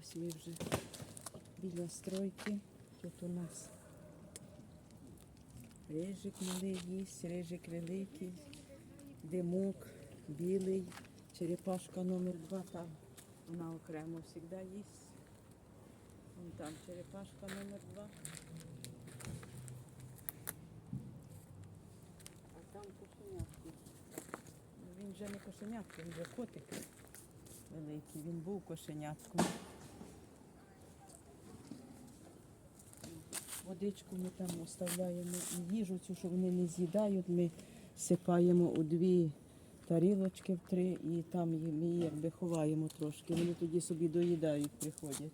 Ось ми вже біля стройки. Тут у нас рижик малий їсть, рижик великий, димок білий, черепашка номер два там. Вона окремо завжди їсть. Вон там черепашка номер два. А там кошенятко. Ну, Він вже не кошенятко, він вже котик великий. Він був кошенятком. Водичку ми там оставляємо і їжу цю, що вони не з'їдають. Ми сипаємо у дві тарілочки в три і там ми їх ховаємо трошки. Вони тоді собі доїдають, приходять.